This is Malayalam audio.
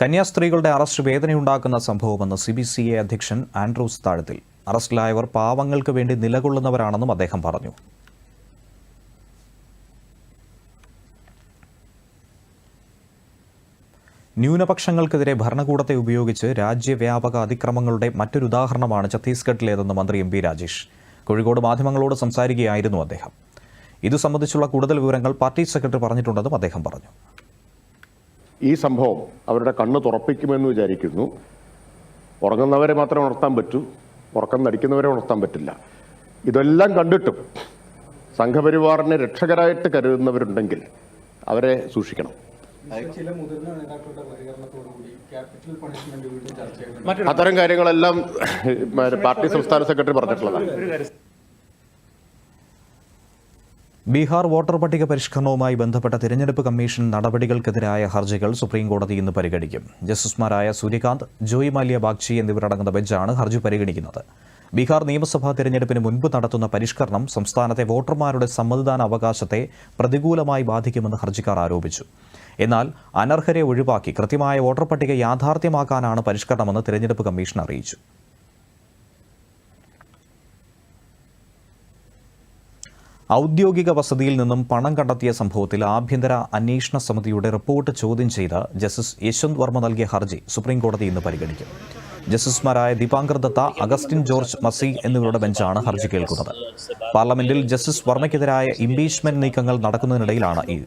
കന്യാസ്ത്രീകളുടെ അറസ്റ്റ് വേദനയുണ്ടാക്കുന്ന സംഭവമെന്ന് സി ബി സി എ അധ്യക്ഷൻ ആൻഡ്രൂസ് താഴത്തിൽ. അറസ്റ്റിലായവർ പാവങ്ങൾക്ക് വേണ്ടി നിലകൊള്ളുന്നവരാണെന്നും അദ്ദേഹം പറഞ്ഞു. ന്യൂനപക്ഷങ്ങൾക്കെതിരെ ഭരണകൂടത്തെ ഉപയോഗിച്ച് രാജ്യവ്യാപക അതിക്രമങ്ങളുടെ മറ്റൊരു ഉദാഹരണമാണ് ഛത്തീസ്ഗഡിലേതെന്ന് മന്ത്രി എം പി രാജേഷ്. കോഴിക്കോട് മാധ്യമങ്ങളോട് സംസാരിക്കുകയായിരുന്നു അദ്ദേഹം. ഇതു സംബന്ധിച്ചുള്ള കൂടുതൽ വിവരങ്ങൾ പാർട്ടി സെക്രട്ടറി പറഞ്ഞിട്ടുണ്ടെന്നും അദ്ദേഹം പറഞ്ഞു. ഈ സംഭവം അവരുടെ കണ്ണ് തുറപ്പിക്കുമെന്ന് വിചാരിക്കുന്നു. ഉറങ്ങുന്നവരെ മാത്രമേ ഉണർത്താൻ പറ്റൂ. ഉറക്കം നടിക്കുന്നവരെ ഉണർത്താൻ പറ്റില്ല. ഇതെല്ലാം കണ്ടിട്ടും സംഘപരിവാറിനെ രക്ഷകരായിട്ട് കരുതുന്നവരുണ്ടെങ്കിൽ അവരെ സൂക്ഷിക്കണം. അത്തരം കാര്യങ്ങളെല്ലാം പാർട്ടി സംസ്ഥാന സെക്രട്ടറി പറഞ്ഞിട്ടുള്ളതാണ്. ബീഹാർ വോട്ടർ പട്ടിക പരിഷ്കരണവുമായി ബന്ധപ്പെട്ട തിരഞ്ഞെടുപ്പ് കമ്മീഷൻ നടപടികൾക്കെതിരായ ഹർജികൾ സുപ്രീംകോടതി ഇന്ന് പരിഗണിക്കും. ജസ്റ്റിസുമാരായ സൂര്യകാന്ത് ജോയ് മാലിയ ബാഗ്ചി എന്നിവരടങ്ങുന്ന ബെഞ്ചാണ് ഹർജി പരിഗണിക്കുന്നത്. ബീഹാർ നിയമസഭാ തിരഞ്ഞെടുപ്പിന് മുൻപ് നടത്തുന്ന പരിഷ്കരണം സംസ്ഥാനത്തെ വോട്ടർമാരുടെ സമ്മതിദാന അവകാശത്തെ പ്രതികൂലമായി ബാധിക്കുമെന്ന് ഹർജിക്കാർ ആരോപിച്ചു. എന്നാൽ അനർഹരെ ഒഴിവാക്കി കൃത്യമായ വോട്ടർ പട്ടിക യാഥാർത്ഥ്യമാക്കാനാണ് പരിഷ്കരണമെന്ന് തിരഞ്ഞെടുപ്പ് കമ്മീഷൻ അറിയിച്ചു. ഔദ്യോഗിക വസതിയിൽ നിന്നും പണം കണ്ടെത്തിയ സംഭവത്തിൽ ആഭ്യന്തര അന്വേഷണ സമിതിയുടെ റിപ്പോർട്ട് ചോദ്യം ചെയ്ത് ജസ്റ്റിസ് യശ്വന്ത് വർമ്മ നൽകിയ ഹർജി സുപ്രീംകോടതി ഇന്ന് പരിഗണിക്കും. ജസ്റ്റിസുമാരായ ദീപാങ്കർ ദത്ത അഗസ്റ്റിൻ ജോർജ് മസി എന്നിവരുടെ ബെഞ്ചാണ് ഹർജി കേൾക്കുന്നത്. പാർലമെന്റിൽ ജസ്റ്റിസ് വർമ്മയ്ക്കെതിരായ ഇംപീച്ച്മെന്റ് നീക്കങ്ങൾ നടക്കുന്നതിനിടയിലാണ് ഈ